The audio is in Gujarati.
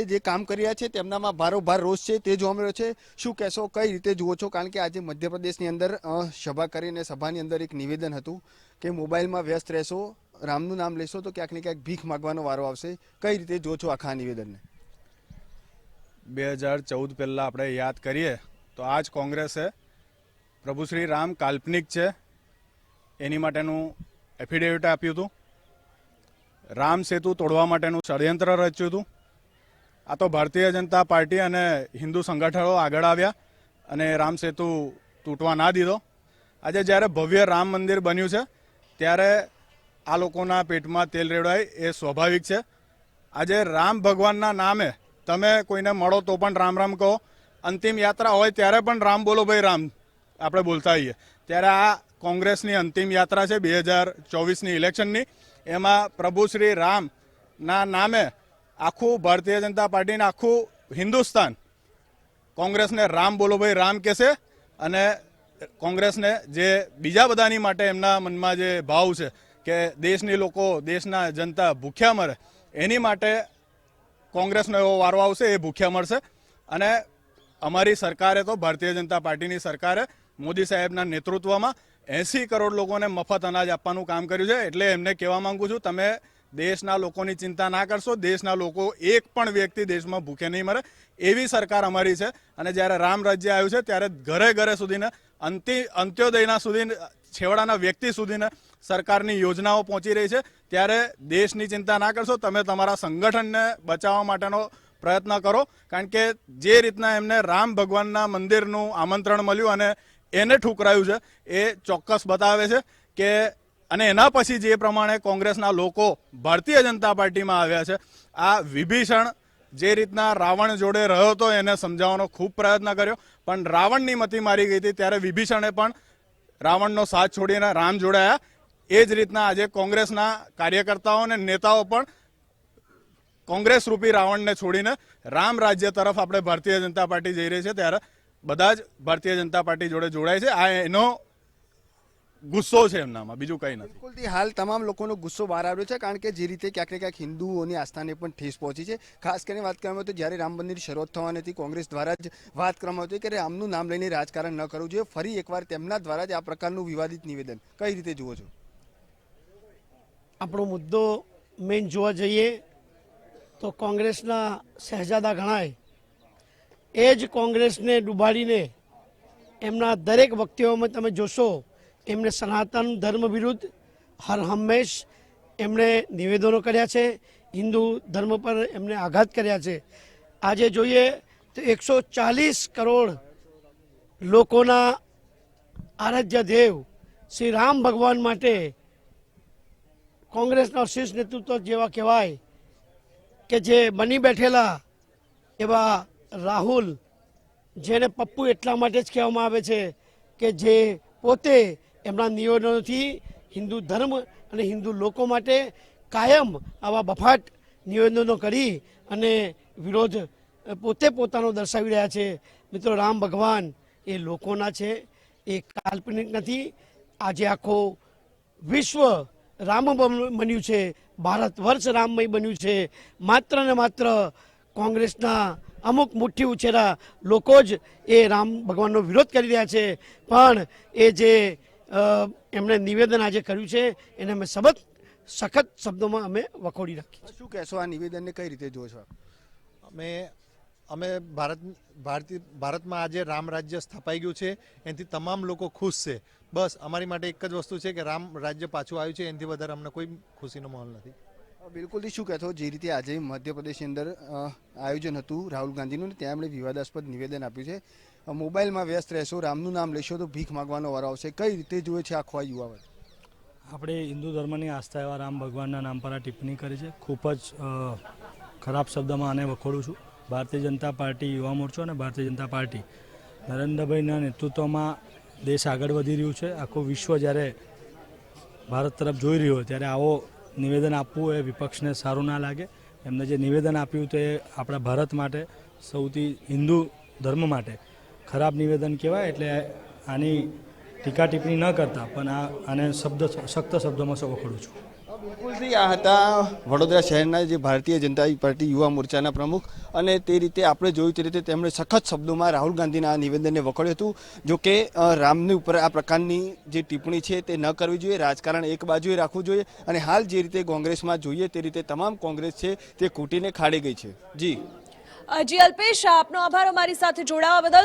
એ જે કામ કરી રહ્યા છે, તેમનામાં ભારોભાર રોષ છે, તે જોવા મળ્યો છે. શું કહેશો, કઈ રીતે જુઓ છો? કારણ કે આજે મધ્યપ્રદેશની અંદર સભા કરીને સભાની અંદર એક નિવેદન હતું કે મોબાઈલમાં વ્યસ્ત રહેશો, રામનું નામ લેશો તો ક્યાંક ને ક્યાંક ભીખ માગવાનો વારો આવશે. કઈ રીતે જો છો આખા નિવેદનને? બે હજાર ચૌદ પહેલાં આપણે યાદ કરીએ તો આ જ કોંગ્રેસે પ્રભુ શ્રી રામ કાલ્પનિક છે. એની માટેનું એફિડેવિટ આપ્યું હતું. રામ સેતુ તોડવા માટેનું ષડયંત્ર રચ્યું હતું. આ તો ભારતીય જનતા પાર્ટી અને હિન્દુ સંગઠનો આગળ આવ્યા અને રામ સેતુ તૂટવા ના દીધો. આજે જ્યારે ભવ્ય રામ મંદિર બન્યું છે, ત્યારે આ લોકોના પેટમાં તેલ રેડાય એ સ્વાભાવિક છે. આજે રામ ભગવાનના નામે તમે કોઈને મળો તો પણ રામ રામ કહો. અંતિમ યાત્રા હોય ત્યારે પણ રામ બોલો ભાઈ રામ, આપણે બોલતા હોઈએ ત્યારે આ કોંગ્રેસની અંતિમ યાત્રા છે બે હજાર ચોવીસની ઇલેક્શનની. એમાં પ્રભુ શ્રી રામના નામે આખું ભારતીય જનતા પાર્ટીને આખું હિન્દુસ્તાન કોંગ્રેસને રામ બોલો ભાઈ, રામ કહેશે અને કોંગ્રેસને જે બીજા બધાની માટે એમના મનમાં જે ભાવ છે કે દેશની લોકો, દેશના જનતા ભૂખ્યા મરે, એની માટે કોંગ્રેસનો એવો વારો આવશે, એ ભૂખ્યા મળશે અને અમારી સરકારે તો, ભારતીય જનતા પાર્ટીની સરકારે મોદી સાહેબના નેતૃત્વમાં એંસી કરોડ લોકોને મફત અનાજ આપવાનું કામ કર્યું છે. એટલે એમને કહેવા માંગુ છું, તમે દેશના લોકોની ચિંતા ના કરશો. દેશના લોકો એક પણ વ્યક્તિ દેશમાં ભૂખે નહીં મરે એવી સરકાર અમારી છે. અને જ્યારે રામ રાજ્ય આવ્યું છે, ત્યારે ઘરે ઘરે સુધીને, અંતિ, અંત્યોદયના સુધી છેવાડાના વ્યક્તિ સુધીને સરકારની યોજનાઓ પહોંચી રહી છે. ત્યારે દેશની ચિંતા ના કરશો. તમે તમારા સંગઠનને બચાવવા માટેનો પ્રયત્ન કરો. કારણ કે જે રીતના એમને રામ ભગવાનના મંદિરનું આમંત્રણ મળ્યું અને એને ઠુકરાયું છે, એ ચોક્કસ બતાવે છે કે અને એના પછી જે પ્રમાણે કોંગ્રેસના લોકો ભારતીય જનતા પાર્ટીમાં આવ્યા છે, આ વિભીષણ જે રીતના રાવણ જોડે રહ્યો હતો એને સમજાવવાનો ખૂબ પ્રયત્ન કર્યો. પણ રાવણની મતી મારી ગઈ હતી, ત્યારે વિભીષણે પણ રાવણનો સાથ છોડીને રામ જોડાયા. એ જ રીતના આજે કોંગ્રેસના કાર્યકર્તાઓ અને નેતાઓ પણ કોંગ્રેસ રૂપી રાવણને છોડીને રામ રાજ્ય તરફ આપણે ભારતીય જનતા પાર્ટી જઈ રહી છે, ત્યારે બધા જ ભારતીય જનતા પાર્ટી જોડે જોડાય છે. આ એનો ગુસ્સો છે એમનામાં બીજું કંઈ નથી. બિલકુલથી હાલ તમામ લોકોનો ગુસ્સો બહાર આવ્યો છે કારણ કે જે રીતે ક્યાંક ને ક્યાંક હિન્દુઓની આસ્થાને પણ ઠેસ પહોંચી છે. ખાસ કરીને વાત કરવામાં તો જ્યારે રામ મંદિર શરૂઆત થવાની હતી કોંગ્રેસ દ્વારા જ વાત કરવામાં આવતી કે રામનું નામ લઈને રાજકારણ ન કરવું જોઈએ ફરી એકવાર તેમના દ્વારા જ આ પ્રકારનું વિવાદિત નિવેદન. કઈ રીતે જુઓ છો? આપણો મુદ્દો મેઇન જોવા જઈએ તો કોંગ્રેસના શહેજાદા ગણાય. એ જ કોંગ્રેસને ડૂબાડીને એમના દરેક વ્યક્તિઓમાં તમે જોશો એમને સનાતન ધર્મ વિરુદ્ધ હર હંમેશ એમણે નિવેદનો કર્યા છે. હિન્દુ ધર્મ પર એમણે આઘાત કર્યા છે. આજે જોઈએ તો એકસો ચાલીસ કરોડ લોકોના આરાધ્ય દેવ શ્રી રામ ભગવાન માટે કોંગ્રેસના શીર્ષ નેતૃત્વ જેવા કહેવાય કે જે બની બેઠેલા એવા રાહુલ, જેને પપ્પુ એટલા માટે જ કહેવામાં આવે છે કે જે પોતે એમના નિવેદનોથી હિન્દુ ધર્મ અને હિન્દુ લોકો માટે કાયમ આવા બફાટ નિવેદનો કરી અને વિરોધ પોતે પોતાનો દર્શાવી રહ્યા છે. મિત્રો, રામ ભગવાન એ લોકોના છે. એ કાલ્પનિક નથી. આજે આખો વિશ્વ રામ બન્યું છે. ભારત વર્ષ રામમય બન્યું છે. માત્ર ને માત્ર કોંગ્રેસના અમુક મુઠ્ઠી ઉછેરા લોકો જ એ રામ ભગવાનનો વિરોધ કરી રહ્યા છે. પણ એ જે એમણે નિવેદન આજે કર્યું છે એને અમે સબત સખત શબ્દોમાં અમે વખોડી રાખી શું કહેશો આ નિવેદનને કઈ રીતે જુઓ છો? અમે અમે ભારત ભારતીય ભારતમાં આજે રામ રાજ્ય સ્થપાઈ ગયું છે એનાથી તમામ લોકો ખુશ છે. બસ અમારી માટે એક જ વસ્તુ છે કે રામ રાજ્ય પાછું આવ્યું છે એનાથી વધારે અમને કોઈ ખુશીનો માહોલ નથી. બિલકુલથી શું કહેતો જે રીતે આજે મધ્યપ્રદેશની અંદર આયોજન હતું રાહુલ ગાંધીનું ત્યાં એમણે વિવાદાસ્પદ નિવેદન આપ્યું છે. મોબાઈલમાં વ્યસ્ત રહેશો, રામનું નામ લેશો તો ભીખ માગવાનો વારો આવશે. કઈ રીતે જુએ છે આખો આ યુવા વર્ગ? આપણે હિન્દુ ધર્મની આસ્થા એવા રામ ભગવાનના નામ પર આ ટિપ્પણી કરી છે. ખૂબ જ ખરાબ શબ્દમાં આને વખોડું છું. ભારતીય જનતા પાર્ટી યુવા મોરચો અને ભારતીય જનતા પાર્ટી નરેન્દ્રભાઈના નેતૃત્વમાં દેશ આગળ વધી રહ્યું છે. આખું વિશ્વ જ્યારે ભારત તરફ જોઈ રહ્યું હોય ત્યારે આવો નિવેદન આપવું એ વિપક્ષને સારું ના લાગે. એમને જે નિવેદન આપ્યું તે આપણા ભારત માટે સૌથી હિન્દુ ધર્મ માટે ખરાબ નિવેદન કહેવાય એટલે આની ટીકા ટિપ્પણી ન કરતા પણ આ આને શબ્દ સખ્ત શબ્દોમાં વખોડું છું. બિલકુલથી આ હતા વડોદરા શહેરના જે ભારતીય જનતા પાર્ટી યુવા મોરચાના પ્રમુખ અને તે રીતે આપણે જોયું તે રીતે તેમણે સખત શબ્દોમાં રાહુલ ગાંધીના આ નિવેદનને વખોડ્યું હતું. જો કે રામની ઉપર આ પ્રકારની જે ટિપ્પણી છે તે ન કરવી જોઈએ રાજકારણ એક બાજુએ રાખવું જોઈએ અને હાલ જે રીતે કોંગ્રેસમાં જોઈએ તે રીતે તમામ કોંગ્રેસ છે તે ખૂટીને ખાડી ગઈ છે. જી. જી અલ્પેશ આપનો આભાર અમારી સાથે જોડાવા બદલ.